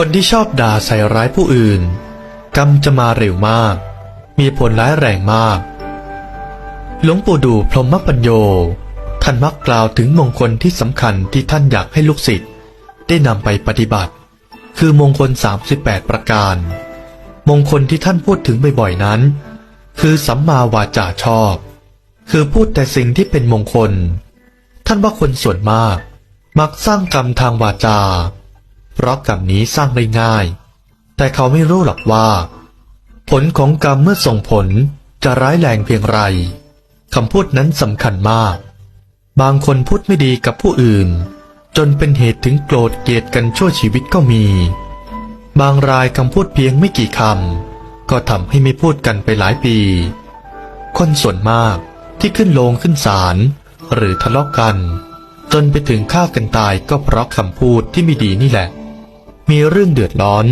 คนที่ชอบด่าใส่ร้ายผู้อื่น กรรมจะมาเร็วมาก มีผลร้ายแรงมาก หลวงปู่ดูพรหมปัญโย ท่านมักกล่าวถึงมงคลที่สำคัญที่ท่านอยากให้ลูกศิษย์ได้นำไปปฏิบัติ คือมงคล 38 ประการ มงคลที่ท่านพูดถึงบ่อยๆนั้น คือสัมมาวาจาชอบ คือพูดแต่สิ่งที่เป็นมงคล ท่านว่าคนส่วนมาก มักสร้างกรรมทางวาจา เพราะกรรมนี้สร้างได้ง่าย แต่เขาไม่รู้หรอกว่า ผลของกรรมเมื่อส่งผลจะร้ายแรงเพียงไรคำพูดนั้นสำคัญมาก บางคนพูดไม่ดีกับผู้อื่น จนเป็นเหตุถึงโกรธเกลียดกันชั่วชีวิตก็มี บางรายคำพูดเพียงไม่กี่คำก็ทำให้ไม่พูดกันไปหลายปี คนส่วนมากที่ขึ้นโลงขึ้นศาลหรือทะเลาะกัน จนไปถึงฆ่ากันตายก็เพราะคำพูดที่ไม่ดีนี่แหละ มีเรื่องเดือดร้อน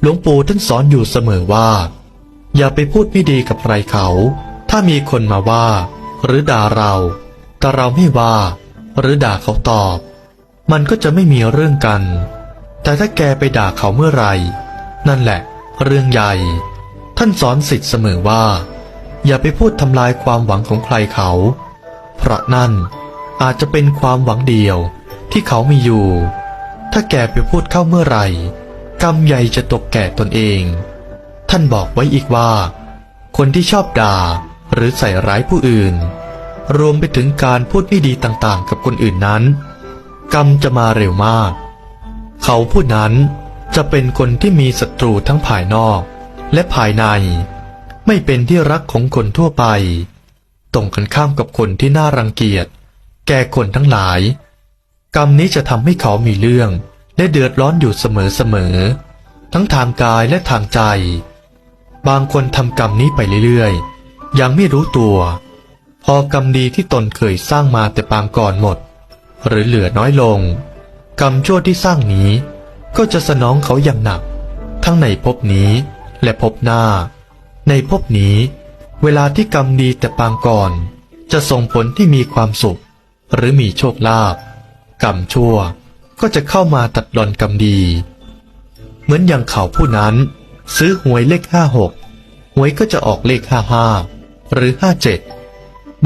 หลวงปู่ท่านสอนอยู่เสมอว่า อย่าไปพูดไม่ดีกับใครเขา ถ้ามีคนมาว่า หรือด่าเรา แต่เราไม่ว่า หรือด่าเขาตอบ มันก็จะไม่มีเรื่องกัน แต่ถ้าแกไปด่าเขาเมื่อไหร่ นั่นแหละ เรื่องใหญ่ ท่านสอนสิทธิ์เสมอว่า อย่าไปพูดทำลายความหวังของใครเขาเพราะนั่นอาจจะเป็นความหวังเดียวที่เขามีอยู่ ถ้าแกไปพูดเข้าเมื่อไหร่ กรรมใหญ่จะตกแก่ตนเอง ท่านบอกไว้อีกว่า คนที่ชอบด่าหรือใส่ร้ายผู้อื่น รวมไปถึงการพูดไม่ดีต่างๆ กับคนอื่นนั้น กรรมจะมาเร็วมาก เขาผู้นั้นจะเป็นคนที่มีศัตรูทั้งภายนอก และภายใน ไม่เป็นที่รักของคนทั่วไป ตรงกันข้ามกับคนที่น่ารังเกียจ แก่คนทั้งหลาย กรรมนี้จะทำให้เขามีเรื่อง และเดือดร้อนอยู่เสมอๆทั้งทางกายและทางใจ บางคนทำกรรมนี้ไปเรื่อยๆ ยังไม่รู้ตัว พอกรรมดีที่ตนเคยสร้างมาแต่ปางก่อนหมด หรือเหลือน้อยลง กรรมชั่วที่สร้างนี้ ก็จะสนองเขาอย่างหนัก ทั้งในภพนี้และภพหน้า ในภพนี้ เวลาที่กรรมดีแต่ปางก่อน จะส่งผลที่มีความสุข หรือมีโชคลาภ กรรมชั่วก็จะเข้ามาตัดรอนกรรมดี เหมือนอย่างเขาผู้นั้นซื้อหวยเลขห้าหกหวยก็จะออกเลขห้าห้าหรือห้าเจ็ด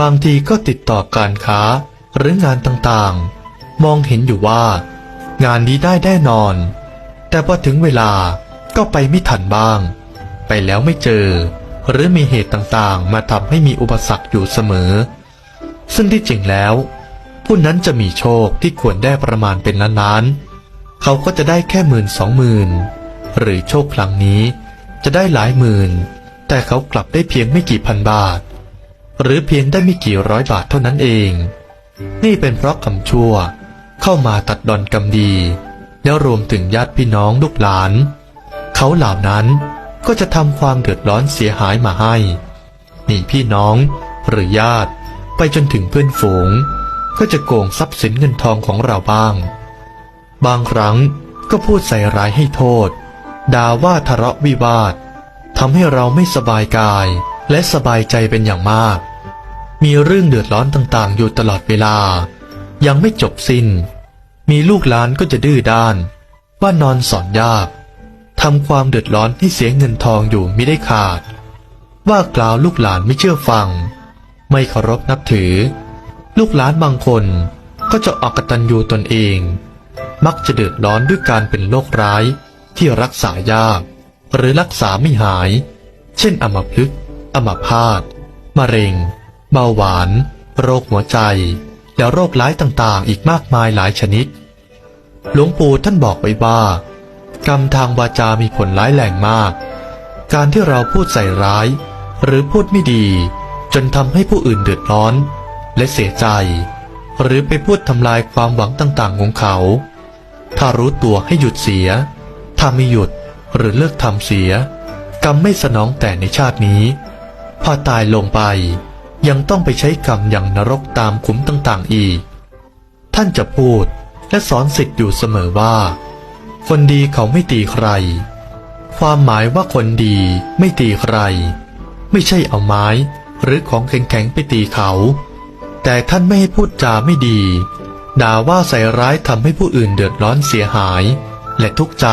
บางทีก็ติดต่อการค้าหรืองานต่างๆ มองเห็นอยู่ว่า งานนี้ได้แน่นอน แต่พอถึงเวลาก็ไปไม่ทันบ้าง ไปแล้วไม่เจอ หรือมีเหตุต่างๆ มาทำให้มีอุปสรรคอยู่เสมอ ซึ่งที่จริงแล้ว ผู้นั้นจะมีโชคที่ควรได้ประมาณเป็นล้านๆ เขาก็จะได้แค่หมื่นสองหมื่นหรือโชคครั้งนี้จะได้หลายหมื่น แต่เขากลับได้เพียงไม่กี่พันบาท หรือเพียงได้ไม่กี่ร้อยบาทเท่านั้นเอง นี่เป็นเพราะกรรมชั่วเข้ามาตัดดอนกรรมดี แล้วรวมถึงญาติพี่น้องลูกหลาน เขาเหล่านั้นก็จะทำความเดือดร้อนเสียหายมาให้มีพี่น้องหรือญาติไปจนถึงเพื่อนฝูง ก็จะโกงทรัพย์สินเงินทองของเราบ้าง บางครั้งก็พูดใส่ร้ายให้โทษ ด่าว่าทะเลาะวิวาททำให้เราไม่สบายกายและสบายใจเป็นอย่างมาก มีเรื่องเดือดร้อนต่างๆ อยู่ตลอดเวลา ยังไม่จบสิน้น มีลูกหลานก็จะดื้อด้าน ว่านอนสอนยากทำความเดือดร้อนให้เสียเงินทองอยู่ไม่ได้ขาด ว่ากล่าวลูกหลานไม่เชื่อฟัง ไม่เคารพนับถือ ลูกหลานบางคนก็จะออกกตัญญูตนเอง มักจะเดือดร้อนด้วยการเป็นโรคร้ายที่รักษายาก หรือรักษาไม่หาย เช่น อัมพฤกษ์อัมพาตมะเร็ง เบาหวาน โรคหัวใจ และโรคร้ายต่างๆ อีกมากมายหลายชนิด หลวงปู่ท่านบอกไว้ว่า กรรมทางวาจามีผลร้ายแรงมาก การที่เราพูดใส่ร้าย หรือพูดไม่ดี จนทำให้ผู้อื่นเดือดร้อน และเสียใจ หรือไปพูดทำลายความหวังต่างๆของเขา ถ้ารู้ตัวให้หยุดเสีย ถ้าไม่หยุดหรือเลิกทำเสีย กรรมไม่สนองแต่ในชาตินี้ พอตายลงไป ยังต้องไปใช้กรรมอย่างนรกตามขุมต่างๆอีก ท่านจะพูดและสอนสิทธิ์อยู่เสมอว่า คนดีเขาไม่ตีใคร ความหมายว่าคนดีไม่ตีใคร ไม่ใช่เอาไม้หรือของแข็งๆไปตีเขา แต่ท่านไม่ให้พูดจาไม่ดี ด่าว่าใส่ร้ายทำให้ผู้อื่นเดือดร้อนเสียหาย และทุกข์ใจ